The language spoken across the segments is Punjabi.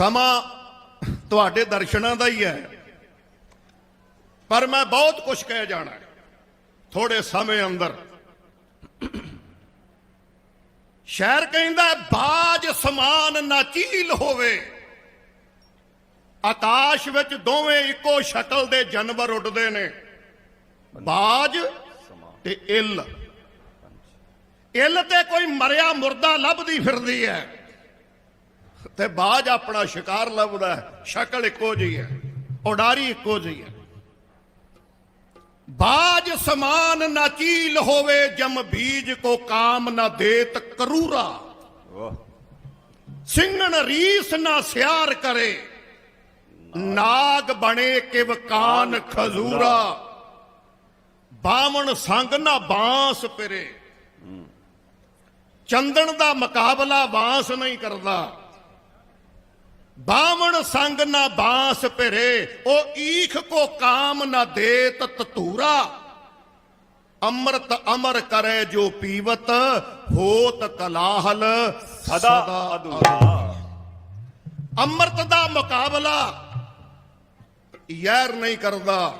ਸਮਾਂ ਤੁਹਾਡੇ ਦਰਸ਼ਨਾਂ ਦਾ ਹੀ ਹੈ। ਪਰ ਮੈਂ ਬਹੁਤ ਕੁਝ ਕਹਿ ਜਾਣਾ ਥੋੜੇ ਸਮੇਂ ਅੰਦਰ। ਸ਼ਹਿਰ ਕਹਿੰਦਾ ਬਾਜ ਸਮਾਨ ਨਾਚੀਲ ਹੋਵੇ। ਆਕਾਸ਼ ਵਿੱਚ ਦੋਵੇਂ ਇੱਕੋ ਸ਼ਕਲ ਦੇ ਜਾਨਵਰ ਉੱਡਦੇ ਨੇ। ਬਾਜ ਤੇ ਇੱਲ। ਇੱਲ ਤੇ ਕੋਈ ਮਰਿਆ ਮੁਰਦਾ ਲੱਭਦੀ ਫਿਰਦੀ ਹੈ। ਤੇ ਬਾਜ ਆਪਣਾ ਸ਼ਿਕਾਰ ਲੱਭਦਾ ਹੈ। ਸ਼ਕਲ ਇੱਕੋ ਜਿਹੀ ਹੈ। ਉਡਾਰੀ ਇੱਕੋ ਜਿਹੀ ਹੈ। ਬਾਜ ਸਮਾਨ ਨਾ ਚੀਲ ਹੋਵੇ ਜਮ ਬੀਜ ਕੋ ਕਾਮ ਨਾ ਦੇਤ ਕਰੂਰਾ। ਸਿੰਘਣ ਰੀਸ ਨਾ ਸਿਆਰ ਕਰੇ। ਨਾਗ ਬਣੇ ਕਿਵ ਕਾਨ ਖਜ਼ੂਰਾ। ਬਾਵਣ ਸੰਗ ਨਾ ਬਾਂਸ ਪਿਰੇ। ਚੰਦਨ ਦਾ ਮੁਕਾਬਲਾ ਬਾਂਸ ਨਹੀਂ ਕਰਦਾ। ਬਾਵਣ ਸੰਗ ਨਾ ਬਾਂਸ ਪਿਰੇ ਉਹ ਈਖ ਕੋ ਕਾਮ ਨਾ ਦੇਤ ਤਤੂਰਾ। ਅੰਮ੍ਰਿਤ ਅਮਰ ਕਰੇ ਜੋ ਪੀਵਤ ਹੋਤ ਕਲਾਹਲ ਸਦਾ ਅਧੂਰਾ। ਅੰਮ੍ਰਿਤ ਦਾ ਮੁਕਾਬਲਾ ਯਾਰ ਨਹੀਂ ਕਰਦਾ।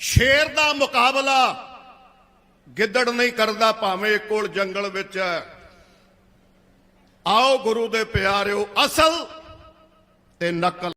ਸ਼ੇਰ ਦਾ ਮੁਕਾਬਲਾ ਗਿੱਦੜ ਨਹੀਂ ਕਰਦਾ ਭਾਵੇਂ ਕੋਲ ਜੰਗਲ ਵਿੱਚ ਹੈ। ਆਓ ਗੁਰੂ ਦੇ ਪਿਆਰਿਓ ਅਸਲ ਤੇ ਨਕਲ